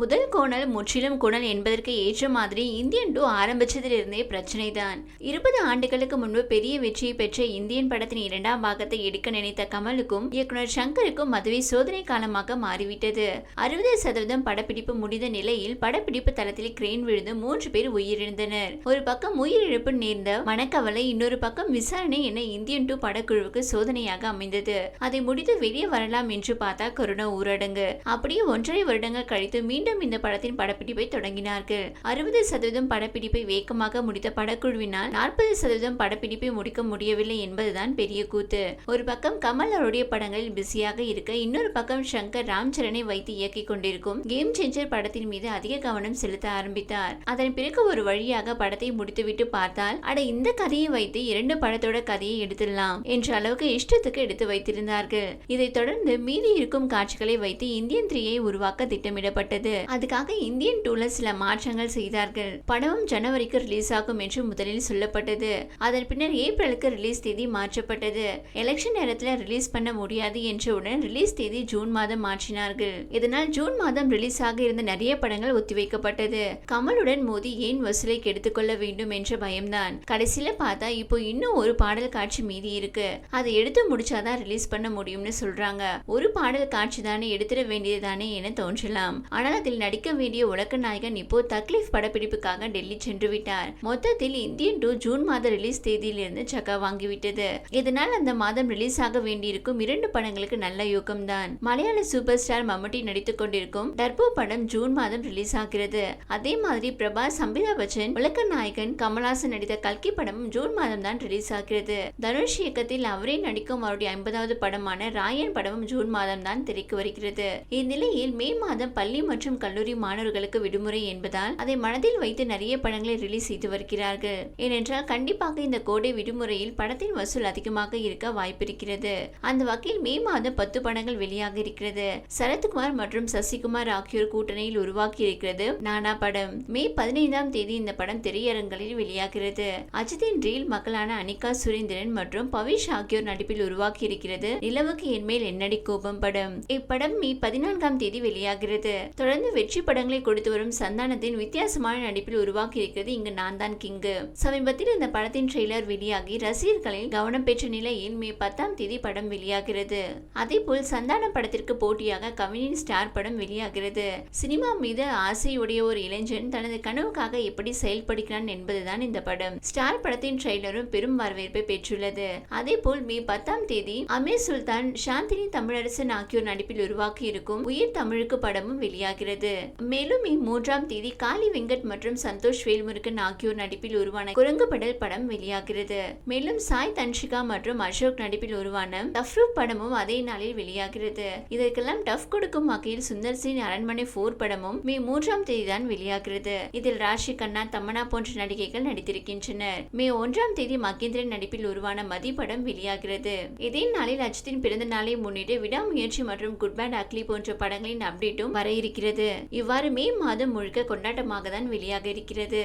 முதல் கோணல் முற்றிலும் குணல் என்பதற்கு ஏற்ற மாதிரி இந்தியன் டூ ஆரம்பிச்சதிலிருந்தே பிரச்சனை தான் இருபது ஆண்டுகளுக்கு முன்பு பெரிய வெற்றியை பெற்ற இந்தியன் படத்தின் இரண்டாம் பாகத்தை எடுக்க நினைத்த கமலுக்கும் இயக்குனர் சங்கருக்கும் அதுவே சோதனை காலமாக மாறிவிட்டது. அறுபது சதவீதம் படப்பிடிப்பு முடிந்த நிலையில் படப்பிடிப்பு தளத்தில் கிரேன் விழுந்து மூன்று பேர் உயிரிழந்தனர். ஒரு பக்கம் உயிரிழப்பு நேர்ந்த மனக்கவலை இன்னொரு பக்கம் விசாரணை என இந்தியன் டூ படக்குழுவுக்கு சோதனையாக அமைந்தது. அதை முடித்து வெளியே வரலாம் என்று பார்த்தா கொரோனா ஊரடங்கு. அப்படியே ஒன்றரை வருடங்கள் கழித்து மீண்டும் இந்த படத்தின் படப்பிடிப்பை தொடங்கினார்கள். அறுபது சதவீதம் படப்பிடிப்பை வேகமாக முடித்த படக்குழுவினால் நாற்பது சதவீதம் படப்பிடிப்பை முடிக்க முடியவில்லை என்பதுதான் பெரிய கூத்து. ஒரு பக்கம் கமல் அவருடைய படங்களில் பிஸியாக இருக்க இன்னொரு பக்கம் சங்கர் ராம்சரனை வைத்து இயக்கிக் கொண்டிருக்கும் கேம் சேஞ்சர் படத்தின் மீது அதிக கவனம் செலுத்த ஆரம்பித்தார். அதன் பிறகு ஒரு வழியாக படத்தை முடித்துவிட்டு பார்த்தால் அட இந்த கதையை வைத்து இரண்டு படத்தோட கதையை எடுத்துடலாம் என்ற அளவுக்கு இஷ்டத்துக்கு எடுத்து வைத்திருந்தார்கள். இதைத் தொடர்ந்து மீதி இருக்கும் காட்சிகளை வைத்து இந்தியன் த்ரீயை உருவாக்க திட்டமிடப்பட்டது. அதுக்காக இந்தியன் டூல சில மாற்றங்கள் செய்தார்கள். படமும் ஜனவரிக்கு ரிலீஸ் ஆகும் என்று முதலில் சொல்லப்பட்டது. அதன் பின்னர் ஏப்ரலுக்கு ரிலீஸ் தேதி மாற்றப்பட்டது. எலெக்ஷன் நேரத்தில் ரிலீஸ் பண்ண முடியாது என்றவுடன் ரிலீஸ் தேதி ஜூன் மாதம் மாற்றினார்கள். இதனால் ஜூன் மாதம் ரிலீஸ் ஆக இருந்த நிறைய படங்கள் ஒத்திவைக்கப்பட்டது. கமலுடன் மோதி ஏன் வசூலை கெடுத்துக்கொள்ள வேண்டும் என்ற பயம்தான். கடைசியில பார்த்தா இப்போ இன்னும் ஒரு பாடல் காட்சி மீதி இருக்கு. அதை எடுத்து முடிச்சாதான் ரிலீஸ் பண்ண முடியும்னு சொல்றாங்க. ஒரு பாடல் காட்சி தானே எடுத்துட வேண்டியது தானே என தோன்றலாம். ஆனால் அதில் நடிக்க வேண்டிய உலக நாயகன் இப்போ தக்லீஃப் படப்பிடிப்புக்காக டெல்லி சென்று விட்டார். மொத்தத்தில் இந்தியன் டூ ஜூன் மாத ரிலீஸ் தேதியிலிருந்து சக்கா வாங்கிவிட்டது. இதனால் அந்த மாதம் ரிலீஸ் ஆக வேண்டியிருக்கும் இரண்டு படங்களுக்கு நல்ல யூகம் தான் மலையாள சூப்பர் ஸ்டார் மம்முட்டி நடித்துக் கொண்டிருக்கும் டர்போ படம் ஜூன் மாதம் ரிலீஸ் ஆகிறது. அதே மாதிரி பிரபாஸ் அம்பிதா பச்சன் உலக நாயகன் கமல்ஹாசன் நடித்த கல்கி படமும் ஜூன் மாதம் தான் ரிலீஸ் ஆகிறது. தனுஷ் இயக்கத்தில் அவரே நடிக்கும் அவருடைய ஐம்பதாவது படமான ராயன் படமும் ஜூன் மாதம் தான் திரைக்கு வருகிறது. இந்நிலையில் மே மாதம் பள்ளி மற்றும் கல்லூரி மாணவர்களுக்கு விடுமுறை என்பதால் அதை மனதில் வைத்து நிறைய படங்களை ரிலீஸ் செய்து வருகிறார்கள். ஏனென்றால் கண்டிப்பாக இந்த கோடை விடுமுறையில் படத்தின் வசூல் அதிகமாக இருக்க வாய்ப்பிருக்கிறது. அந்த வகையில் மே மாதம் பத்து படங்கள் வெளியாக இருக்கிறது. சரத்குமார் மற்றும் சசிகுமார் ஆகியோர் கூட்டணியில் உருவாக்கி இருக்கிறது நானா படம். மே பதினைந்தாம் தேதி இந்த படம் திரையரங்களில் வெளியாகிறது. அஜித்தின் ரீல் மக்களான அனிகா சுரேந்திரன் மற்றும் பவிஷ் ஆகியோர் நடிப்பில் உருவாக்கி இருக்கிறது. நிலவுக்கு என்மேல் என்னடி கோபம் படம். இப்படம் மே பதினான்காம் தேதி வெளியாகிறது. தொடர்ந்து தொடர்ந்து வெற்றி படங்களை கொடுத்து வரும் சந்தானத்தின் வித்தியாசமான நடிப்பில் உருவாக்கி இருக்கிறது இங்கு நான் தான் கிங்கு. சமீபத்தில் இந்த படத்தின் ட்ரெய்லர் வெளியாகி ரசிகர்களில் கவனம் பெற்ற நிலையில் மே பத்தாம் தேதி படம் வெளியாகிறது. அதேபோல் சந்தான படத்திற்கு போட்டியாக கவினின் ஸ்டார் படம் வெளியாகிறது. சினிமா மீது ஆசையுடைய ஒரு இளைஞன் தனது கனவுக்காக எப்படி செயல்படுகிறான் என்பதுதான் இந்த படம். ஸ்டார் படத்தின் ட்ரெய்லரும் பெரும் வரவேற்பை பெற்றுள்ளது. அதே போல் மே பத்தாம் தேதி அமீர் சுல்தான் சாந்தினி தமிழரசன் ஆகியோர் நடிப்பில் உருவாக்கி இருக்கும் உயிர் தமிழுக்கு படமும் வெளியாகிறது. வருகிறது. மேலும் இம்மூன்றாம் தேதி காளி வெங்கட் மற்றும் சந்தோஷ் வேல்முருகன் ஆகியோர் நடிப்பில் உருவான குரங்கு படல் படம் வெளியாகிறது. மேலும் சாய் தன்ஷிகா மற்றும் அசோக் நடிப்பில் உருவான டஃப்ரூப் படமும் அதே நாளில் வெளியாகிறது. இதற்கெல்லாம் டஃப் கொடுக்கும் வகையில் சுந்தர் சிங் அரண்மனை போர் படமும் மே மூன்றாம் தேதி தான் வெளியாகிறது. இதில் ராஷி கண்ணா தமனா போன்ற நடிகைகள் நடித்திருக்கின்றனர். மே ஒன்றாம் தேதி மகேந்திரன் நடிப்பில் உருவான மதி படம் வெளியாகிறது. இதே நாளில் அஜித்தின் பிறந்த நாளை முன்னிட்டு விடாமுயற்சி மற்றும் குட் பேட் அக்லி போன்ற படங்களின் அப்டேட்டும் வர இருக்கிறது. இருக்கிறது இவ்வாறு மே மாதம் முழுக்க கொண்டாட்டமாக தான் வெளியாக இருக்கிறது.